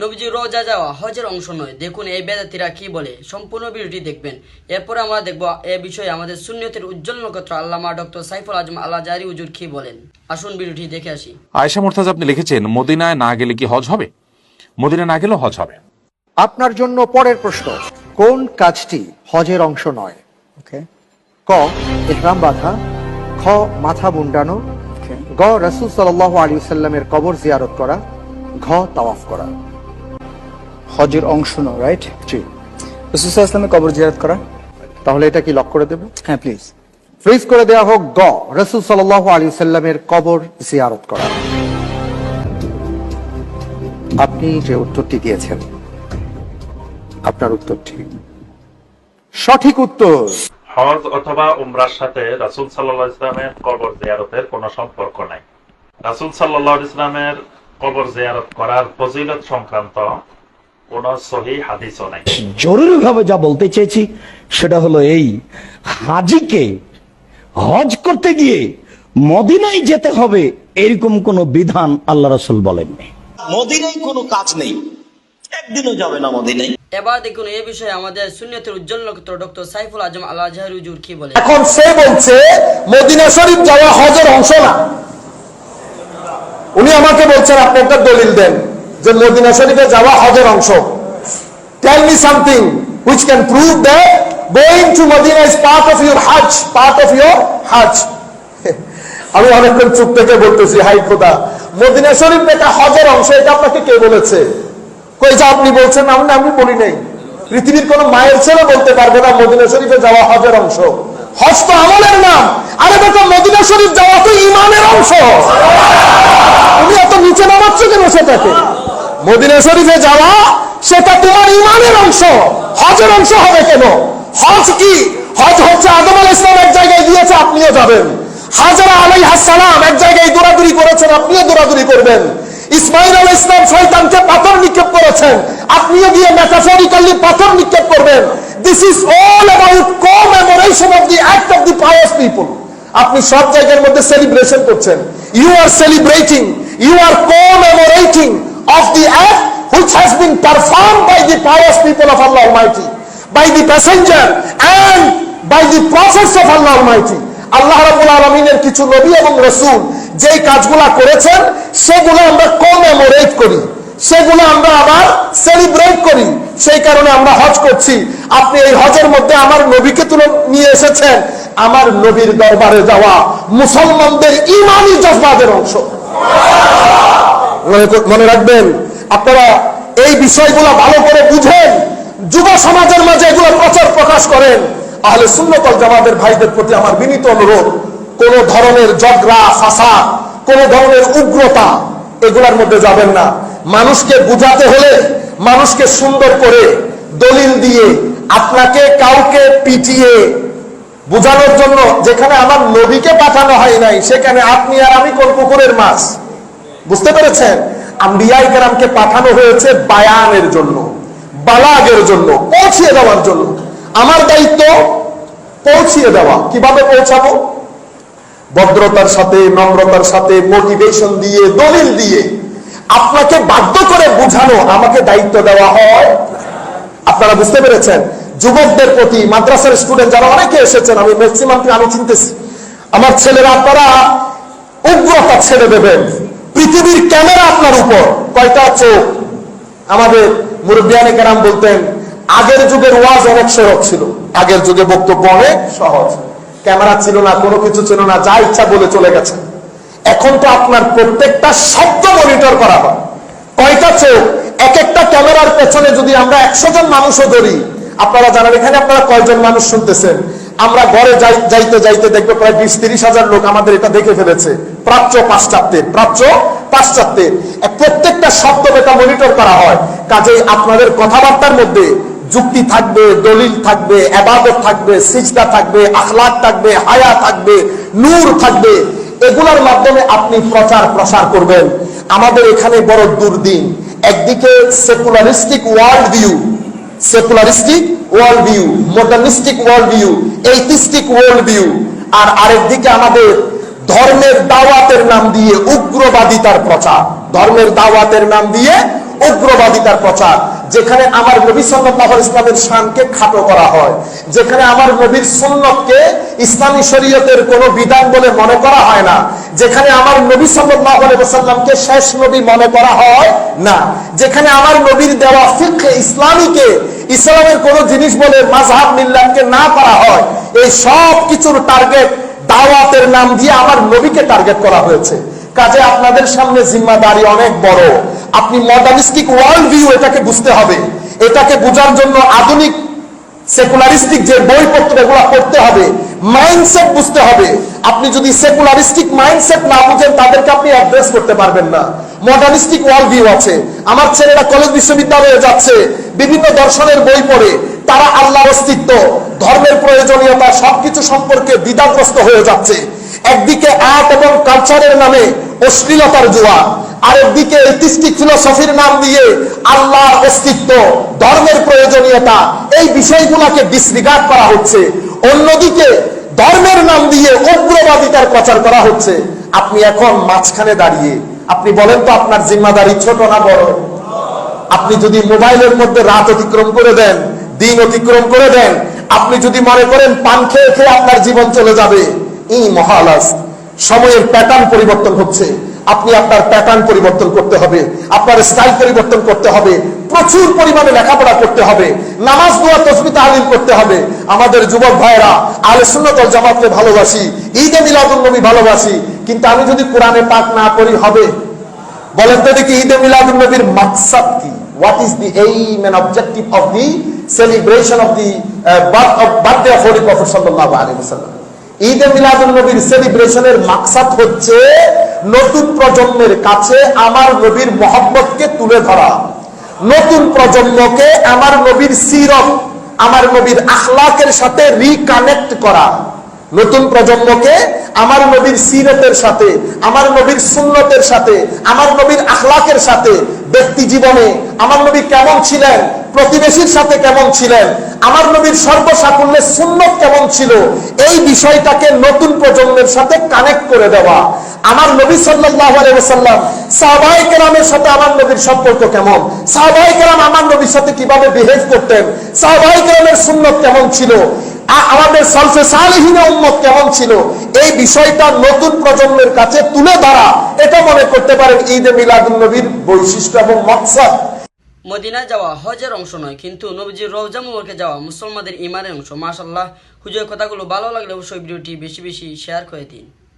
নবীজি রোজা যাওয়া হজের অংশ নয়। দেখুন এই বেদাতিরা কি বলে। সম্পূর্ণ ভিডিওটি দেখবেন। এরপরে আমরা দেখব এ বিষয়ে আমাদের শূন্যতের উজ্জ্বল নক্ষত্র আল্লামা ডক্টর সাইফুল আজম আল্লাহ জারি উজুর কি বলেন। আসুন ভিডিওটি দেখে আসি। আয়েশা মোর্তাজ আপনি লিখেছেন মদিনায় না গেলে কি হজ হবে? মদিনায় না গেলেও হজ হবে। আপনার জন্য পরের প্রশ্ন কোন কাজটি হজের অংশ নয়? ওকে। ক ইহরাম বাঁধা। খ মাথা মুন্ডানো গ রসুল সাল্লাহ আলী সাল্লামের কবর জিয়ারত করা। ঘ তাওয়াফ করা। হজের অংশ নয় রাইট জি। রসুল ইসলামের কবর জিয়ারত করা। তাহলে এটা কি লক করে দেবে? হ্যাঁ প্লিজ ফ্রিজ করে দেওয়া হোক গ রসুল সাল্লাহ আলী সাল্লামের কবর জিয়ারত করা। আপনি যে উত্তরটি দিয়েছেন আপনার উত্তরটি সঠিক উত্তর। হজ অথবা উমরার সাথে রাসুল সাল্লাহ ইসলামের কবর জিয়ারতের কোনো সম্পর্ক নাই। রাসুল সাল্লাহ ইসলামের কবর জিয়ারত করার ফজিলত সংক্রান্ত নাই। জরুরিভাবে যা বলতে চেয়েছি সেটা হলো এই হাজিকে হজ করতে গিয়ে মদিনায় যেতে হবে এরকম কোনো বিধান আল্লাহ রসুল বলেননি। মদিনায় কোনো কাজ নেই। একদিনও যাবে না মদিনায়। এবার দেখুন এই বিষয়ে আমাদের শূন্যতের উজ্জ্বল নক্ষত্র ডক্টর সাইফুল আজম আল্লাহ জারি কি বলেন? এখন সে বলছে মদিনা শরীফ যাওয়া হজের অংশ না। উনি আমাকে বলছেন আপনি একটা দলিল দেন। যে মদিনা শরীফে যাওয়া হজের অংশ। Tell me something which can prove that going to Medina is part of your hajj part of your hajj আমি অনেকক্ষণ চুপ থেকে বলতেছি, হাই খোদা। মদিনা শরীফ এটা হজের অংশ, এটা আপনাকে কে বলেছে? কই যা আপনি বলছেন, আমি আমি বলি নাই। পৃথিবীর কোন মায়ের ছেলে বলতে পারবে না মদিনা শরীফে যাওয়া হজের অংশ। হজ তো আমলের নাম, আরে বেটা মদিনা শরীফ যাওয়া তো ইমানের অংশ। তুমি এত নিচে নামাচ্ছ কেন সেটাকে? মদিনা শরীফে যাওয়া, সেটা তোমার ইমানের অংশ। হজের অংশ হবে কেন? হজ কি? হজ হচ্ছে আদম আল ইসলাম এক জায়গায় দিয়েছে আপনিও যাবেন। হাজারা আলাই হাসালাম এক জায়গায় দৌড়াদৌড়ি করেছেন, আপনিও দৌড়াদৌড়ি করবেন। ইসমাইল আল ইসলাম শয়তানকে পাথর নিক্ষেপ করেছেন, আপনিও গিয়ে মেটাফরিক্যালি পাথর নিক্ষেপ করবেন। This is all about commemoration of the act of the pious people আপনি সব জায়গার মধ্যে সেলিব্রেশন করছেন। You are celebrating you are act which has been performed by the pious people of Allah Almighty, by the passenger and by the prophets of Allah Almighty. আল্লাহ রাব্বুল আলামিনের কিছু নবী এবং রাসূল যেই কাজগুলা করেছেন সেগুলো আমরা কমেমোরেট করি। সেগুলো আমরা আবার সেলিব্রেট করি। সেই কারণে আমরা হজ করছি। আপনি এই হজের মধ্যে আমার নবীকে তুলে নিয়ে এসেছেন। আমার নবীর দরবারে যাওয়া মুসলমানদের ইমানি জজবাদের অংশ। মনে রাখবেন আপনারা এই বিষয়গুলো ভালো করে বুঝেন। যুব সমাজের মাঝে এগুলো প্রচার প্রকাশ করেন। তাহলে শূন্যতল জামাতের ভাইদের প্রতি আমার বিনীত অনুরোধ, কোন ধরনের ঝগড়া ফাসা কোন ধরনের উগ্রতা, এগুলার মধ্যে যাবেন না। মানুষকে বুঝাতে হলে, মানুষকে সুন্দর করে দলিল দিয়ে আপনাকে কাউকে পিটিয়ে বুঝানোর জন্য যেখানে আমার নবীকে পাঠানো হয় নাই, সেখানে আপনি আর আমি কোন পুকুরের মাছ? বুঝতে পেরেছেন? আম্বিয়াই কেরামকে পাঠানো হয়েছে বায়ানের জন্য, বালাগের জন্য, পৌঁছিয়ে দেওয়ার জন্য। আমার দায়িত্ব পৌঁছিয়ে দেওয়া। কীভাবে পৌঁছাবো? ভদ্রতার সাথে, নম্রতার সাথে মোটিভেশন দিয়ে, দলিল দিয়ে। আপনাকে বাধ্য করে বোঝানো, আমাকে দায়িত্ব দেওয়া হয়। আপনারা বুঝতে পেরেছেন? যুবকদের প্রতি, মাদ্রাসার স্টুডেন্ট যারা অনেকে এসেছেন, আমি ম্যাক্সিমামকে আমি চিনতেছি। আমার ছেলেরা, আপনারা উগ্রতা ছেড়ে দেবেন। আপনার উপর কয়টা চোখ? আমাদের মুরব্বিয়ানে কেরাম বলতেন, আগের যুগের ওয়াজ অনেক সহজ ছিল, আগের যুগে বক্তব্য অনেক সহজ। ক্যামেরা ছিল না, কোনো কিছু ছিল না, যা ইচ্ছা বলে চলে গেছে। এখন তো আপনার প্রত্যেকটা শব্দ মনিটর করা হয়। কয়টা চোখ? এক একটা ক্যামেরার পেছনে যদি আমরা একশো জন মানুষও ধরি, আপনারা জানেন, এখানে আপনারা কয়জন মানুষ শুনতেছেন? আমরা ঘরে যাইতে যাইতে দেখব প্রায় বিশ, তিরিশ হাজার লোক আমাদের এটা দেখে ফেলেছে। প্রাচ্য পাশ্চাত্যের প্রাচ্য পাশ্চাত্যের প্রত্যেকটা শব্দ এটা মনিটর করা হয়। কাজেই আপনাদের কথাবার্তার মধ্যে যুক্তি থাকবে, দলিল থাকবে এবাদত থাকবে, সিজদা থাকবে, আখলাক থাকবে, হায়া থাকবে, নূর থাকবে। এগুলোর মাধ্যমে আপনি প্রচার প্রসার করবেন। আমাদের এখানে বড় দুর্দিন। একদিকে secularistic world view secularistic world view modernistic world view atheistic world view আর আরেকদিকে আমাদের ধর্মের দাওয়াতের নাম দিয়ে উগ্রবাদিতার প্রচার। ধর্মের দাওয়াতের নাম দিয়ে উগ্রবাদিতার প্রচার। যেখানে আমার নবী আলাইহি ইসলামের শানকে খাটো করা হয়। যেখানে আমার নবীর সুন্নতকে ইসলামী শরীয়তের কোনো বিধান বলে মনে করা হয় না। যেখানে আমার নবী ওয়াসাল্লামকে শেষ নবী মনে করা হয় না। যেখানে আমার নবীর দেওয়া ফিকহে ইসলামীকে, ইসলামের কোনো জিনিস বলে মাযহাব মিল্লামকে না করা হয়। এই সব কিছুর টার্গেট দাওয়াতের নাম দিয়ে আমার নবীকে টার্গেট করা হয়েছে। কাজে আপনাদের সামনে জিম্মাদারি অনেক বড়। আপনি মডার্নিস্টিক ওয়ার্ল্ড ভিউ এটাকে বুঝতে হবে। এটাকে বোঝার জন্য আধুনিক সেকুলারিস্টিক যে বইপত্র এগুলো পড়তে হবে মাইন্ডসেট বুঝতে হবে। আপনি যদি সেকুলারিস্টিক মাইন্ডসেট না বুঝেন, তাদেরকে আপনি অ্যাড্রেস করতে পারবেন না। মডার্নিস্টিক ওয়ার্ল্ড ভিউ আছে। আমার ছেলেরা কলেজ বিশ্ববিদ্যালয়ে যাচ্ছে, বিভিন্ন দর্শনের বই পড়ে, তারা আল্লাহর অস্তিত্ব। ধর্মের প্রয়োজনীয়তা সবকিছু সম্পর্কে দ্বিধাগ্রস্ত হয়ে যাচ্ছে। একদিকে আর্ট এবং কালচারের নামে অশ্লীলতার জোয়া আরেকদিকে এথিস্টিক ফিলোসফির নাম দিয়ে আল্লাহর অস্তিত্ব, ধর্মের প্রয়োজনীয়তা, এই বিষয়গুলোকে ডিসরিগার্ড করা হচ্ছে। অন্যদিকে ধর্মের নাম দিয়ে উগ্রবাদিতার প্রচার করা হচ্ছে। আপনি এখন মাঝখানে দাঁড়িয়ে, আপনি বলেন তো আপনার জিম্মাদারি ছোট না বড়? আপনি যদি মোবাইলের মধ্যে রাত অতিক্রম করে দেন, দিন অতিক্রম করে দেন আপনি যদি মনে করেন পান খেয়ে খেয়ে আপনার জীবন চলে যাবে ই মহালাস সময়ের প্যাটার্ন পরিবর্তন হচ্ছে। আপনি আপনার প্যাটার্ন পরিবর্তন করতে হবে, আপনার স্টাইল পরিবর্তন করতে হবে, প্রচুর পরিমাণে লেখাপড়া করতে হবে, নামাজ দোয়া, তসবি, তালিম করতে হবে। আমাদের যুবক ভাইরা আলে সুন্নতল জামাতকে ভালোবাসি, ঈদে মিলাদুল নবী ভালোবাসি, কিন্তু আমি যদি কোরআনে পাক না করি হবে? বলেন তো দেখি, ঈদে মিলাদুল নবীর মাকসাদ কি? What is the aim and objective of the celebration of the birth of of holy prophet সাল্লাল্লাহু আলাইহি ওয়াসাল্লাম ঈদে মিলাদুল নবীর সেলিব্রেশনের মাকসাদ হচ্ছে নতুন প্রজন্মের কাছে আমার নবীর মোহাম্মদকে তুলে ধরা। নতুন প্রজন্মকে আমার নবীর সিরত, আমার নবীর আখলাকের সাথে রিকানেক্ট করা। নতুন প্রজন্মকে আমার নবীর সিরতের সাথে, আমার নবীর সুন্নতের সাথে, আমার নবীর আখলাকের সাথে, ব্যক্তি জীবনে আমার নবী কেমন ছিলেন প্রতিবেশীর সাথে কেমন ছিলেন? আমার নবীর সর্বসাকুল্যে সুন্নত কেমন ছিল? এই বিষয়টাকে নতুন প্রজন্মের সাথে কানেক্ট করে দেওয়া। আমার নবী আলাইহি ওয়াসাল্লাম কেরামের সাথে আমার নবীর সম্পর্ক কেমন? সাহাবায়ে কেরাম আমার নবীর সাথে কীভাবে বিহেভ করতেন? সাহাবায়ে কেরামের সুন্নত কেমন ছিল? আমাদের সলফে সালেহিনে উম্মত কেমন ছিল? এই বিষয়টা নতুন প্রজন্মের কাছে তুলে ধরা, এটা মনে করতে পারেন ঈদে মিলাদুল নবীর বৈশিষ্ট্য এবং মকসদ। মদিনায় যাওয়া হজের অংশ নয়, কিন্তু নবীজির রওজা মুবারকে যাওয়া মুসলমানদের ইমানের অংশ। মাশাল্লাহ হুজুরের কথাগুলো ভালো লাগলে অবশ্যই ভিডিওটি বেশি বেশি শেয়ার করে দিন।